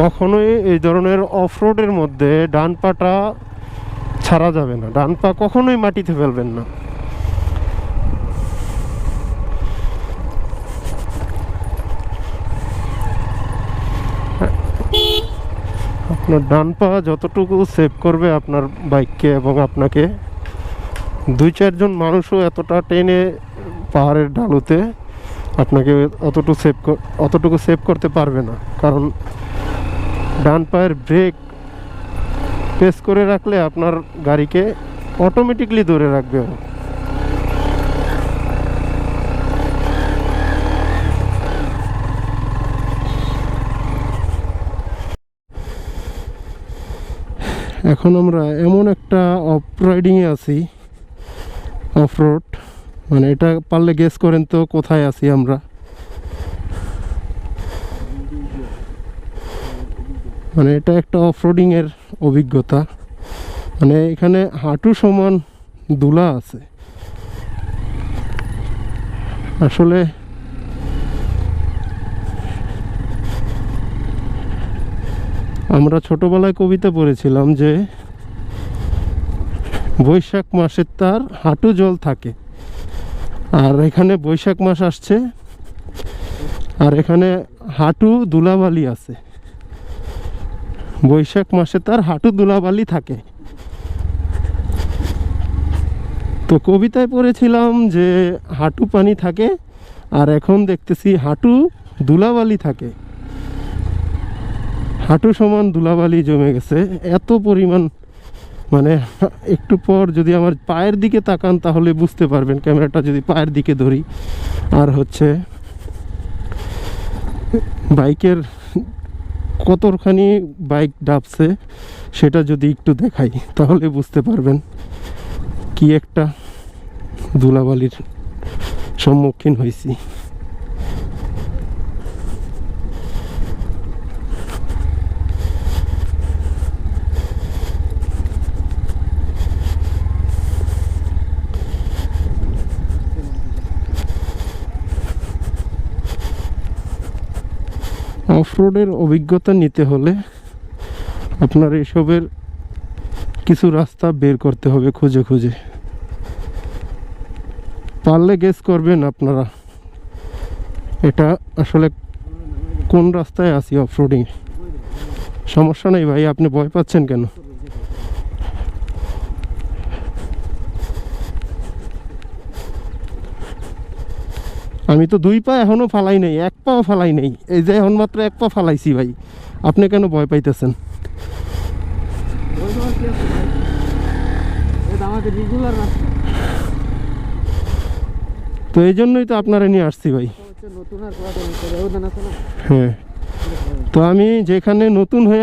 কখনোই এই ধরনের অফরোডের মধ্যে ডান পাটা ছাড়া যাবে না। ডান পা কখনোই মাটিতে ফেলবেন না। আপনার ডান পা যতটুকু সেভ করবে আপনার বাইককে এবং আপনাকে, দুই চারজন মানুষও এতটা টেনে পাহাড়ের ঢালুতে আপনাকে অতটুকু সেভ অতটুকু সেভ করতে পারবে না। কারণ ডান পায়ের ব্রেক প্রেস করে রাখলে আপনার গাড়িকে অটোমেটিকলি ধরে রাখবে। এখন আমরা এমন একটা অফ রাইডিংয়ে আছি অফ রোড মানে এটা পারলে গেস করেন তো কোথায় আছি আমরা। মানে এটা একটা অফ রোডিংয়ের অভিজ্ঞতা। মানে এখানে হাঁটু সমান দুলা আছে। আসলে আমরা ছোটবেলায় কবিতা পড়েছিলাম যে, বৈশাখ মাসে তার হাঁটু জল থাকে। আর এখানে বৈশাখ মাস আসছে, আর এখানে হাঁটু দুলাবালি আছে। বৈশাখ মাসে তার হাঁটু দুলাবালি থাকে। তো কবিতায় পড়েছিলাম যে হাঁটু পানি থাকে, আর এখন দেখতেছি হাঁটু দুলাবালি থাকে। হাঁটু সমান দুলাবালি জমে গেছে। এত পরিমাণ মানে একটু পর যদি আমার পায়ের দিকে তাকান তাহলে বুঝতে পারবেন, ক্যামেরাটা যদি পায়ের দিকে ধরি। আর হচ্ছে বাইকের কতখানি বাইক ডাবছে সেটা যদি একটু দেখাই, তাহলে বুঝতে পারবেন কি একটা ধুলাবালির সম্মুখীন হয়েছি। অফরোডের অভিজ্ঞতা নিতে হলে আপনার এসবের কিছু রাস্তা বের করতে হবে খুঁজে খুঁজে। পারলে গেস করবেন আপনারা এটা আসলে কোন রাস্তায় আছি অফরোডিং। সমস্যা নেই ভাই, আপনি ভয় পাচ্ছেন কেন? আমি তো দুই পা এখনও ফালাই নেই এক পাও ফালাই নেই। এই যে এখন মাত্র এক পা ফালাইছি ভাই। আপনি কেন ভয় পাইতেছেন? তো এই জন্যই তো আপনারা নিয়ে আসছি ভাই। হ্যাঁ। তো আমি যেখানে নতুন হয়ে